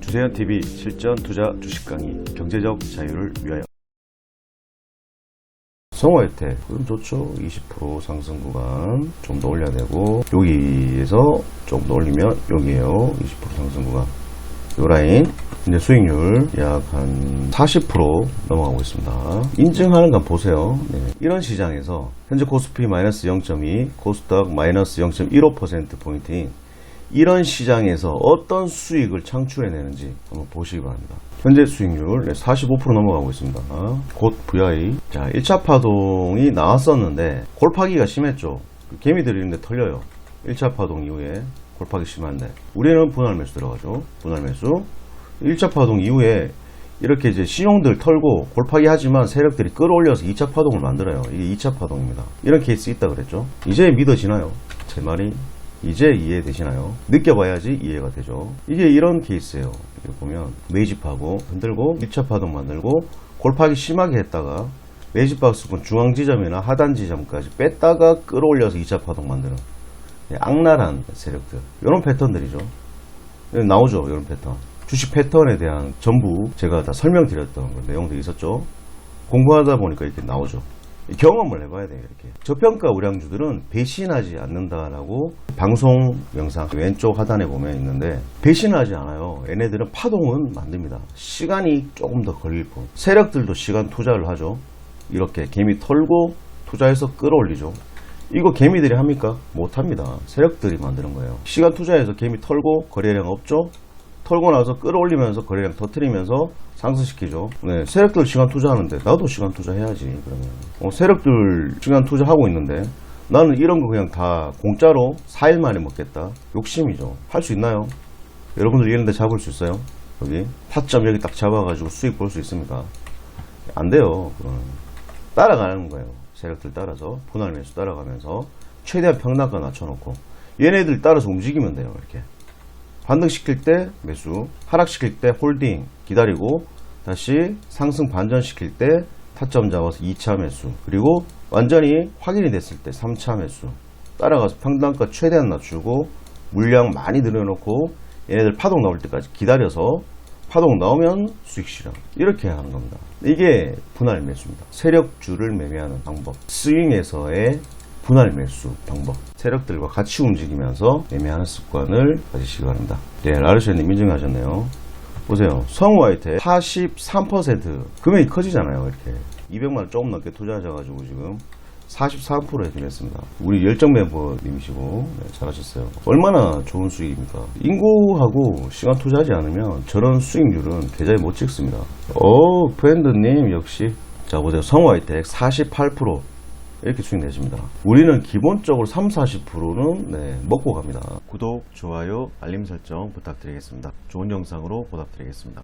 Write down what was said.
주세현 TV 실전 투자 주식 강의 경제적 자유를 위하여 성호 혜택 그럼 좋죠 20% 상승 구간 좀 더 올려야 되고 여기에서 좀 더 올리면 여기에요 20% 상승 구간 요 라인 이제 수익률 약 한 40% 넘어가고 있습니다. 인증하는 건 보세요. 네. 이런 시장에서 현재 코스피 마이너스 0.2, 코스닥 마이너스 0.15% 포인트인 이런 시장에서 어떤 수익을 창출해내는지 한번 보시기 바랍니다. 현재 수익률 45% 넘어가고 있습니다. 곧 VI. 자, 1차 파동이 나왔었는데 골파기가 심했죠. 그 개미들이 있는데 털려요. 1차 파동 이후에 골파기 심한데 우리는 분할 매수 들어가죠. 분할 매수. 1차 파동 이후에 이렇게 이제 신용들 털고 골파기 하지만 세력들이 끌어올려서 2차 파동을 만들어요. 이게 2차 파동입니다. 이런 케이스 있다 그랬죠. 이제 믿어지나요? 제 말이 이제 이해되시나요? 느껴봐야지 이해가 되죠. 이게 이런 케이스예요. 이렇게 보면 매집하고 흔들고 1차 파동 만들고 골파기 심하게 했다가 매집 박스권 중앙 지점이나 하단 지점까지 뺐다가 끌어올려서 2차 파동 만드는 네, 악랄한 세력들 이런 패턴들이죠. 네, 나오죠 이런 패턴. 주식 패턴에 대한 전부 제가 다 설명드렸던 그 내용도 있었죠. 공부하다 보니까 이렇게 나오죠. 경험을 해봐야 돼요, 이렇게. 저평가 우량주들은 배신하지 않는다라고 방송 영상 왼쪽 하단에 보면 있는데 배신하지 않아요. 얘네들은 파동은 만듭니다. 시간이 조금 더 걸릴 뿐. 세력들도 시간 투자를 하죠. 이렇게 개미 털고 투자해서 끌어올리죠. 이거 개미들이 합니까? 못합니다. 세력들이 만드는 거예요. 시간 투자해서 개미 털고 거래량 없죠? 털고 나서 끌어올리면서 거래량 터트리면서 상승시키죠. 네, 세력들 시간 투자하는데 나도 시간 투자해야지. 그러면 어, 세력들 시간 투자하고 있는데 나는 이런 거 그냥 다 공짜로 4일 만에 먹겠다. 욕심이죠. 할 수 있나요? 여러분들 이런 데 잡을 수 있어요? 여기 타점 여기 딱 잡아가지고 수익 볼 수 있습니까? 안 돼요. 그거는 따라가는 거예요. 세력들 따라서 분할 매수 따라가면서 최대한 평단가 낮춰놓고 얘네들 따라서 움직이면 돼요. 이렇게 반등시킬 때 매수, 하락시킬 때 홀딩 기다리고 다시 상승 반전시킬 때 타점 잡아서 2차 매수 그리고 완전히 확인이 됐을 때 3차 매수 따라가서 평단가 최대한 낮추고 물량 많이 늘려놓고 얘네들 파동 나올 때까지 기다려서 파동 나오면 수익 실현 이렇게 하는 겁니다. 이게 분할 매수입니다. 세력주를 매매하는 방법 스윙에서의 분할 매수 방법 세력들과 같이 움직이면서 매매하는 습관을 가지시기 바랍니다. 네, 라르시아님 인증하셨네요. 보세요. 성우 화이트 43% 금액이 커지잖아요. 이렇게 200만원 조금 넘게 투자하셔가지고 지금 44% 해드렸습니다. 우리 열정 멤버님이시고 네, 잘하셨어요. 얼마나 좋은 수익입니까? 인구하고 시간 투자하지 않으면 저런 수익률은 계좌에 못 찍습니다. 오, 브랜드님 역시 자 보세요. 성우화이텍 48% 이렇게 수익 내십니다. 우리는 기본적으로 3, 40%는 네, 먹고 갑니다. 구독, 좋아요, 알림 설정 부탁드리겠습니다. 좋은 영상으로 보답드리겠습니다.